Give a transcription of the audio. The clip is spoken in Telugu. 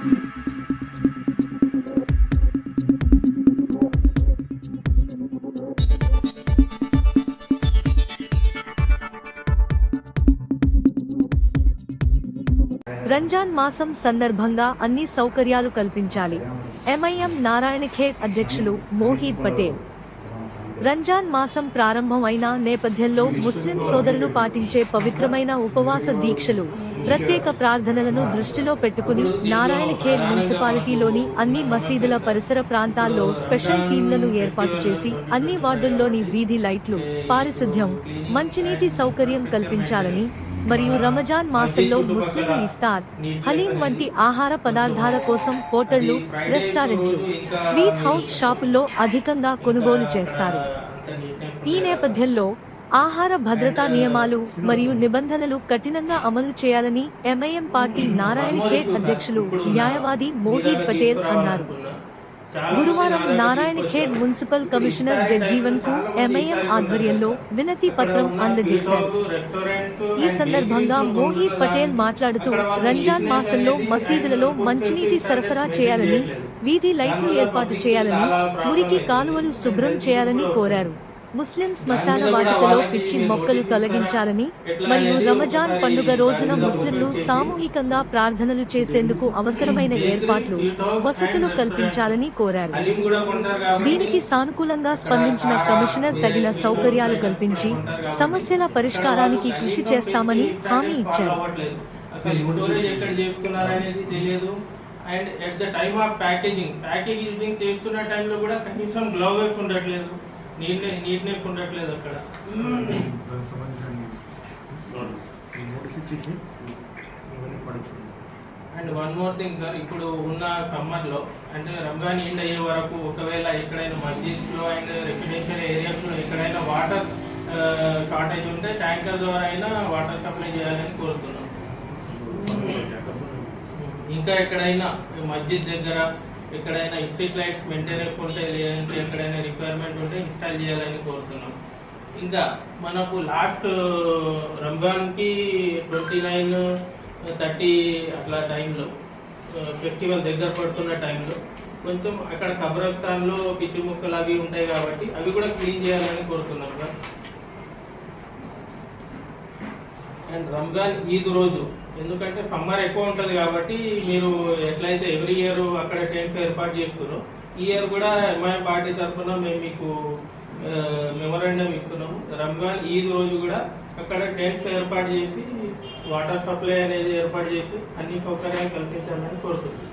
రంజాన్ మాసం సందర్భంగా అన్ని సౌకర్యాలు కల్పించాలి. ఎంఐఎం నారాయణఖేడ్ అధ్యక్షులు మోహీద్ పటేల్. రంజాన్ మాసం ప్రారంభమైన నేపథ్యంలో ముస్లిం సోదరులు పాటించే పవిత్రమైన ఉపవాస దీక్షలు ప్రత్యేక ప్రార్థనలను దృష్టిలో పెట్టుకుని నారాయణఖేడ్ మున్సిపాలిటీలోని అన్ని మసీదుల పరిసర ప్రాంతాల్లో స్పెషల్ టీంలను ఏర్పాటు చేసి అన్ని వార్డుల్లోని వీధి లైట్లు పారిశుద్ధ్యం మంచినీటి సౌకర్యం కల్పించాలని మరియు రమజాన్ మాసంలో ముస్లింలు ఇఫ్తార్ హలీం వంటి ఆహార పదార్థాల కోసం హోటళ్ళు రెస్టారెంట్లు స్వీట్ హౌస్ షాపుల్లో అధికంగా కొనుగోలు చేస్తారు. ఈ నేపథ్యంలో ఆహార భద్రతా నియమాలు మరియు నిబంధనలు కఠినంగా అమలు చేయాలని ఎంఐఎం పార్టీ నారాయణ ఖేడ్ అధ్యక్షులు న్యాయవాది మోహిద్ పటేల్ అన్నారు. గురువారం నారాయణ ఖేడ్ మున్సిపల్ కమిషనర్ జగ్జీవన్కు ఎంఐఎం ఆధ్వర్యంలో వినతి పత్రం అందజేశారు. ఈ సందర్భంగా మోహీద్ పటేల్ మాట్లాడుతూ రంజాన్ మాసంలో మసీదులలో మంచినీటి సరఫరా చేయాలని వీధి లైట్లు ఏర్పాటు చేయాలని మురికి కాలువలు శుభ్రం చేయాలని కోరారు. ముస్లిం శ్మశాన వాటికలో పిచ్చి మొక్కలు తొలగించాలని మరియు రమజాన్ పండుగ రోజున ముస్లింలు సామూహికంగా ప్రార్థనలు చేసేందుకు అవసరమైన ఏర్పాట్లు వసతులు కల్పించాలని కోరారు. దీనికి సానుకూలంగా స్పందించిన కమిషనర్ తగిన సౌకర్యాలు కల్పించి సమస్యల పరిష్కారానికి కృషి చేస్తామని హామీ ఇచ్చారు. And at the time of packaging packaging చేస్తున్న టైంలో కూడా కనీసం గ్లౌవెస్ ఉండట్లేదు. నీట్నెస్ నీట్నెస్ ఉండట్లేదు అక్కడ. దానికి సంబంధించిన ఈ నోటీస్ ఇచ్చేసి ఇవన్నీ పడించుకుంటాం and one more thing sir ఇప్పుడు ఉన్న సమ్మర్లో అంటే రంజాన్ ఎండ్ అయ్యే వరకు ఒకవేళ ఎక్కడైనా మస్జిద్స్లో అండ్ రెసిడెన్షియల్ ఏరియాస్లో ఎక్కడైనా వాటర్ షార్టేజ్ ఉంటే ట్యాంకర్ ద్వారా అయినా వాటర్ సప్లై చేయాలని కోరుతున్నాం. ఇంకా ఎక్కడైనా మస్జిద్ దగ్గర ఎక్కడైనా స్ట్రీట్ లైట్స్ మెయింటెనెన్స్ ఉంటే లేదంటే ఎక్కడైనా రిక్వైర్మెంట్ ఉంటే ఇన్స్టాల్ చేయాలని కోరుతున్నాం. ఇంకా మనకు లాస్ట్ రంజాన్కి ట్వంటీ నైన్ థర్టీ అట్లా టైంలో ఫెస్టివల్ దగ్గర పడుతున్న టైంలో కొంచెం అక్కడ కబ్రస్థాన్లో పిచ్చి ముక్కలు అవి ఉంటాయి కాబట్టి అవి కూడా క్లీన్ చేయాలని కోరుతున్నాం సార్. అండ్ రంజాన్ ఈద్ రోజు ఎందుకంటే సమ్మర్ ఎక్కువ ఉంటుంది కాబట్టి మీరు ఎట్లయితే ఎవ్రీ ఇయర్ అక్కడ టెంట్స్ ఏర్పాటు చేస్తున్నారో ఈ ఇయర్ కూడా ఎంఐ పార్టీ తరఫున మేము మీకు మెమోరాండం ఇస్తున్నాము. రంజాన్ ఈద్ రోజు కూడా అక్కడ టెంట్స్ ఏర్పాటు చేసి వాటర్ సప్లై అనేది ఏర్పాటు చేసి అన్ని సౌకర్యాలు కల్పించాలని కోరుతున్నాం.